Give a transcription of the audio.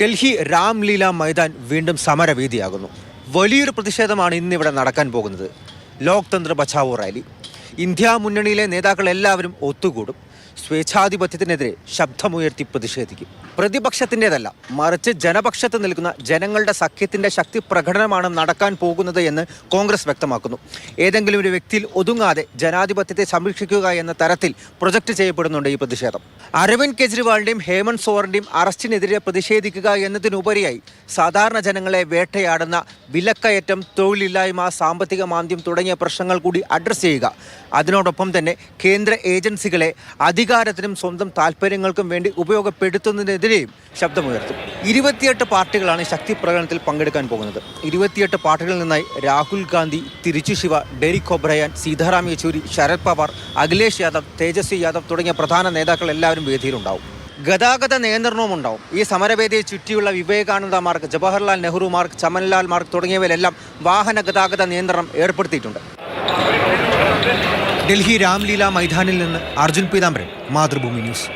ഡൽഹി രാംലീല മൈതാൻ വീണ്ടും സമരവേദിയാകുന്നു. വലിയൊരു പ്രതിഷേധമാണ് ഇന്നിവിടെ നടക്കാൻ പോകുന്നത്. ലോക്തന്ത്ര ബച്ചാവോ റാലി. ഇന്ത്യ മുന്നണിയിലെ നേതാക്കൾ എല്ലാവരും ഒത്തുകൂടും. സ്വേച്ഛാധിപത്യത്തിനെതിരെ ശബ്ദമുയർത്തി പ്രതിഷേധിക്കും. പ്രതിപക്ഷത്തിന്റെതല്ല മറിച്ച് ജനപക്ഷത്ത് നിൽക്കുന്ന ജനങ്ങളുടെ സഖ്യത്തിന്റെ ശക്തി പ്രകടനമാണ് നടക്കാൻ പോകുന്നത് എന്ന് കോൺഗ്രസ് വ്യക്തമാക്കുന്നു. ഏതെങ്കിലും ഒരു വ്യക്തിയിൽ ഒതുങ്ങാതെ ജനാധിപത്യത്തെ സംരക്ഷിക്കുക എന്ന തരത്തിൽ പ്രൊജക്ട് ചെയ്യപ്പെടുന്നുണ്ട് ഈ പ്രതിഷേധം. അരവിന്ദ് കെജ്രിവാളിന്റെയും ഹേമന്ത് സോറിന്റെയും അറസ്റ്റിനെതിരെ പ്രതിഷേധിക്കുക എന്നതിനുപരിയായി സാധാരണ ജനങ്ങളെ വേട്ടയാടുന്ന വിലക്കയറ്റം തൊഴിലില്ലായ്മ സാമ്പത്തിക മാന്ദ്യം തുടങ്ങിയ പ്രശ്നങ്ങൾ കൂടി അഡ്രസ്സ് ചെയ്യുക. അതിനോടൊപ്പം തന്നെ കേന്ദ്ര ഏജൻസികളെ അധികാരത്തിനും സ്വന്തം താല്പര്യങ്ങൾക്കും വേണ്ടി ഉപയോഗപ്പെടുത്തുന്നതിനെതിരെയും ശബ്ദമുയർത്തും. ഇരുപത്തിയെട്ട് പാർട്ടികളാണ് ശക്തി പ്രകടനത്തിൽ പങ്കെടുക്കാൻ പോകുന്നത്. ഇരുപത്തിയെട്ട് പാർട്ടികളിൽ നിന്നായി രാഹുൽ ഗാന്ധി തിരിച്ചു ശിവ ഡെറിക് ഒബ്രയാൻ സീതാറാം യെച്ചൂരി ശരത് പവാർ അഖിലേഷ് യാദവ് തേജസ്വി യാദവ് തുടങ്ങിയ പ്രധാന നേതാക്കൾ എല്ലാവരും വേദിയിലുണ്ടാവും. ഗതാഗത നിയന്ത്രണവും ഉണ്ടാവും. ഈ സമരവേദിയെ ചുറ്റിയുള്ള വിവേകാനന്ദ മാർഗ് ജവഹർലാൽ നെഹ്റു മാർഗ് ചമൻലാൽ മാർഗ് തുടങ്ങിയവയിലെല്ലാം വാഹന ഗതാഗത നിയന്ത്രണം ഏർപ്പെടുത്തിയിട്ടുണ്ട്. ഡൽഹി രാംലീല മൈതാനിൽ നിന്ന് അർജുൻ പീതാംബരൻ മാതൃഭൂമി ന്യൂസ്.